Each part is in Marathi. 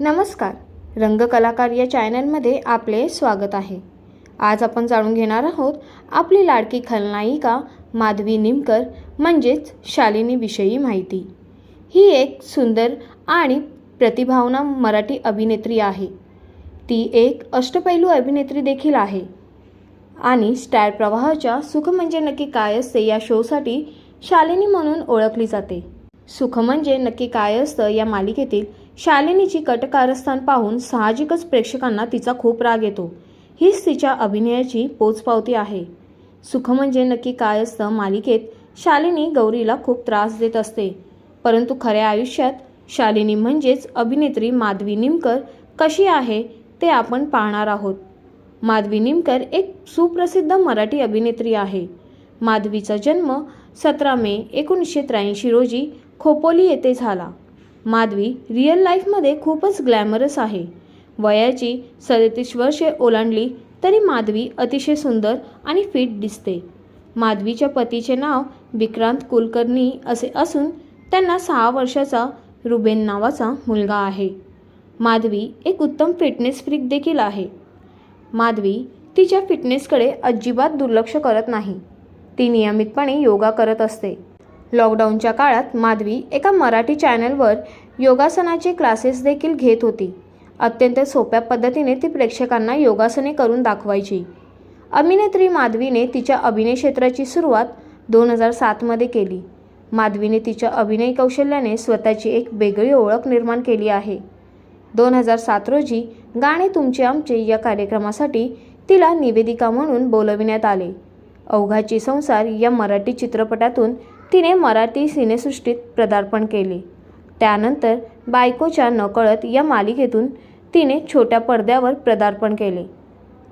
नमस्कार. रंगकलाकार या चॅनलमध्ये आपले स्वागत आहे. आज आपण जाणून घेणार आहोत आपली लाडकी खलनायिका माधवी निमकर म्हणजेच शालिनीविषयी माहिती. ही एक सुंदर आणि प्रतिभावना मराठी अभिनेत्री आहे. ती एक अष्टपैलू अभिनेत्री देखील आहे. आणि स्टार प्रवाहाच्या सुख म्हणजे नक्की काय असते या शोसाठी शालिनी म्हणून ओळखली जाते. सुख म्हणजे नक्की काय असतं या मालिकेतील शालिनीची कटकारस्थान पाहून साहजिकच प्रेक्षकांना तिचा खूप राग येतो. हीच तिच्या अभिनयाची पोचपावती आहे. सुख म्हणजे नक्की काय असतं मालिकेत शालिनी गौरीला खूप त्रास देत असते. परंतु खऱ्या आयुष्यात शालिनी म्हणजेच अभिनेत्री माधवी निमकर कशी आहे ते आपण पाहणार आहोत. माधवी निमकर एक सुप्रसिद्ध मराठी अभिनेत्री आहे. माधवीचा जन्म सतरा मे एकोणीसशे त्र्याऐंशी रोजी खोपोली येथे झाला. माधवी रिअल लाईफमध्ये खूपच ग्लॅमरस आहे. वयाची सदतीस वर्षे ओलांडली तरी माधवी अतिशय सुंदर आणि फिट दिसते. माधवीच्या पतीचे नाव विक्रांत कुलकर्णी असे असून त्यांना सहा वर्षाचा रुबेन नावाचा मुलगा आहे. माधवी एक उत्तम फिटनेस फ्रीक देखील आहे. माधवी तिच्या फिटनेसकडे अजिबात दुर्लक्ष करत नाही. ती नियमितपणे योगा करत असते. लॉकडाऊनच्या काळात माधवी एका मराठी चॅनलवर योगासनाचे क्लासेस देखील घेत होती. अत्यंत सोप्या पद्धतीने ती प्रेक्षकांना योगासने करून दाखवायची. अभिनेत्री माधवीने तिच्या अभिनय क्षेत्राची सुरुवात दोन हजार सातमध्ये केली. माधवीने तिच्या अभिनय कौशल्याने स्वतःची एक वेगळी ओळख निर्माण केली आहे. दोन हजार सात रोजी गाणे तुमचे आमचे या कार्यक्रमासाठी तिला निवेदिका म्हणून बोलविण्यात आले. अवघाची संसार या मराठी चित्रपटातून तिने मराठी सिनेसृष्टीत पदार्पण केले. त्यानंतर बायकोच्या नकळत या मालिकेतून तिने छोट्या पडद्यावर पदार्पण केले.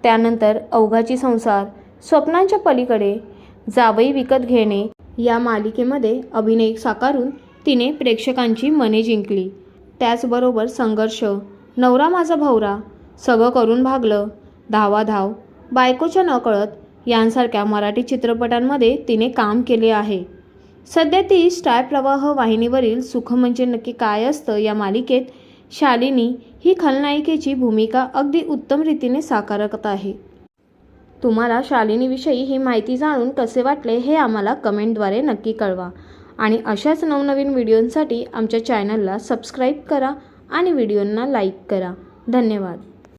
त्यानंतर अवघाची संसार स्वप्नांच्या पलीकडे जावई विकत घेणे या मालिकेमध्ये अभिनय साकारून तिने प्रेक्षकांची मने जिंकली. त्याचबरोबर संघर्ष नवरा माझा भवरा सगळं करून भागलं धावा धाव बायकोच्या नकळत यांसारख्या मराठी चित्रपटांमध्ये तिने काम केले आहे. सध्या ती स्टार प्रवाह वाहिनीवरील सुख म्हणजे नक्की काय असतं या मालिकेत शालिनी ही खलनायिकेची भूमिका अगदी उत्तम रीतीने साकारत आहे. तुम्हाला शालिनीविषयी ही माहिती जाणून कसे वाटले हे आम्हाला कमेंटद्वारे नक्की कळवा. आणि अशाच नवनवीन व्हिडिओंसाठी आमच्या चॅनलला सबस्क्राईब करा आणि व्हिडिओंना लाईक करा. धन्यवाद.